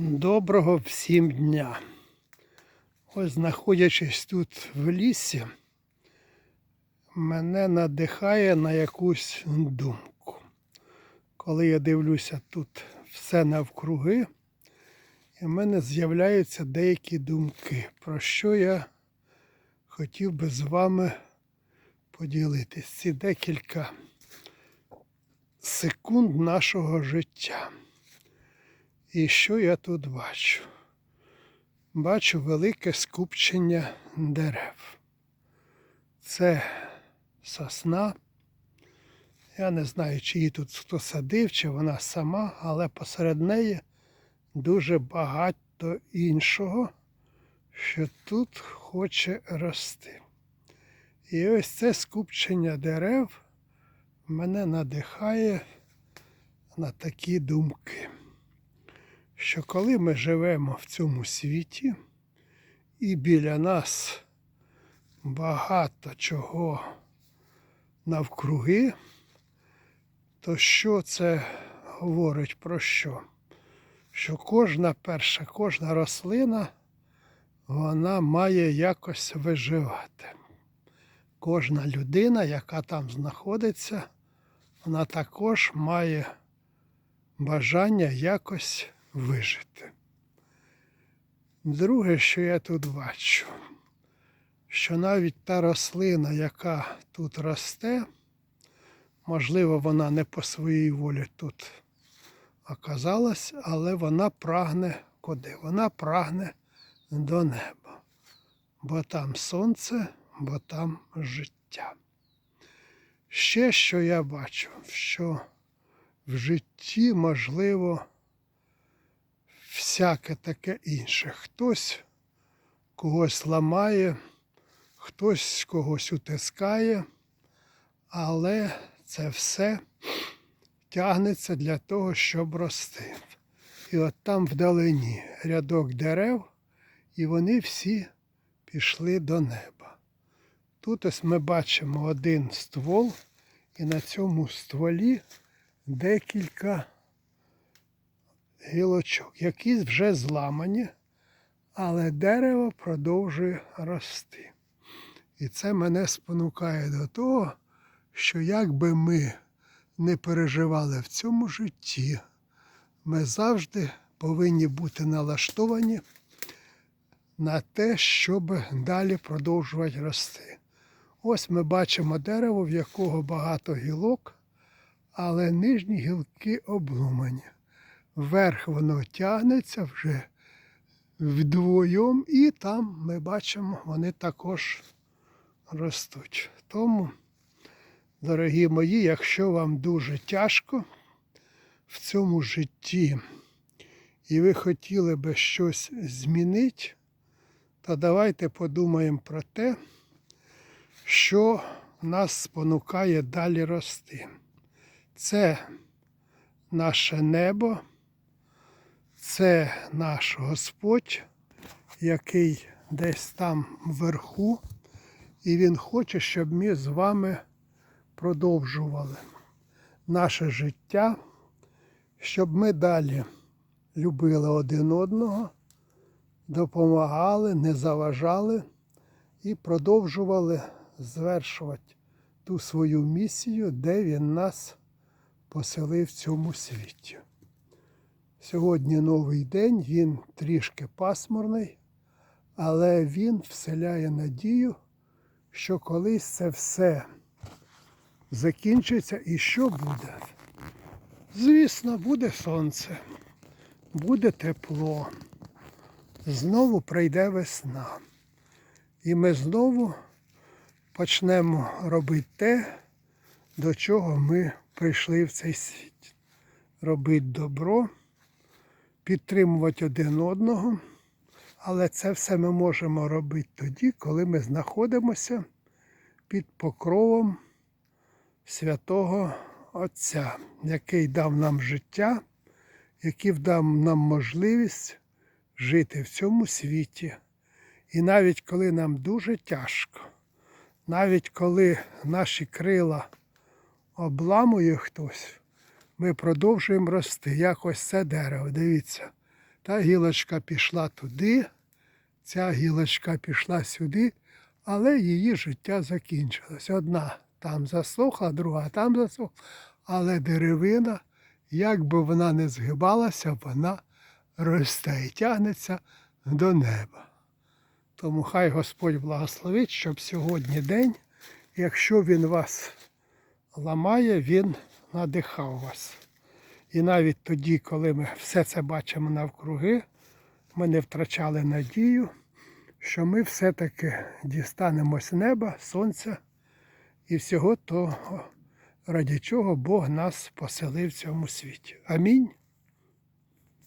Доброго всім дня. Ось знаходячись тут в лісі, мене надихає на якусь думку. Коли я дивлюся тут все навкруги, і в мене з'являються деякі думки, про що я хотів би з вами поділитись. Ці декілька секунд нашого життя. І що я тут бачу? Бачу велике скупчення дерев. Це сосна. Я не знаю, чи її тут хто садив, чи вона сама, але посеред неї дуже багато іншого, що тут хоче рости. І ось це скупчення дерев мене надихає на такі думки що коли ми живемо в цьому світі, і біля нас багато чого навкруги, то що це говорить про що? Що кожна перша, кожна рослина, вона має якось виживати. Кожна людина, яка там знаходиться, вона також має бажання якось вижити. Друге, що я тут бачу, що навіть та рослина, яка тут росте, можливо, вона не по своїй волі тут оказалась, але вона прагне куди? Вона прагне до неба. Бо там сонце, бо там життя. Ще що я бачу, що в житті можливо всяке таке інше. Хтось когось ламає, хтось когось утискає, але це все тягнеться для того, щоб рости. І от там вдалині рядок дерев, і вони всі пішли до неба. Тут ось ми бачимо один ствол, і на цьому стволі декілька гілочок, які вже зламані, але дерево продовжує рости. І це мене спонукає до того, що як би ми не переживали в цьому житті, ми завжди повинні бути налаштовані на те, щоб далі продовжувати рости. Ось ми бачимо дерево, в якого багато гілок, але нижні гілки обломані вверх воно тягнеться вже вдвоєм, і там ми бачимо, вони також ростуть. Тому, дорогі мої, якщо вам дуже тяжко в цьому житті, і ви хотіли би щось змінити, то давайте подумаємо про те, що нас спонукає далі рости. Це наше небо. Це наш Господь, який десь там вверху, і Він хоче, щоб ми з вами продовжували наше життя, щоб ми далі любили один одного, допомагали, не заважали і продовжували звершувати ту свою місію, де Він нас поселив в цьому світі. Сьогодні новий день, він трішки пасмурний, але він вселяє надію, що колись це все закінчиться і що буде? Звісно, буде сонце, буде тепло, знову прийде весна. І ми знову почнемо робити те, до чого ми прийшли в цей світ. Робити добро підтримувати один одного. Але це все ми можемо робити тоді, коли ми знаходимося під покровом святого Отця, який дав нам життя, який дав нам можливість жити в цьому світі. І навіть коли нам дуже тяжко, навіть коли наші крила обламує хтось, ми продовжуємо рости. Як ось це дерево. Дивіться. Та гілочка пішла туди, ця гілочка пішла сюди, але її життя закінчилось. Одна там засохла, друга там засохла, але деревина, як би вона не згибалася, вона росте і тягнеться до неба. Тому хай Господь благословить, щоб сьогодні день, якщо Він вас ламає, Він надихав вас. І навіть тоді, коли ми все це бачимо навкруги, ми не втрачали надію, що ми все-таки дістанемось неба, сонця і всього того, раді чого Бог нас поселив в цьому світі. Амінь.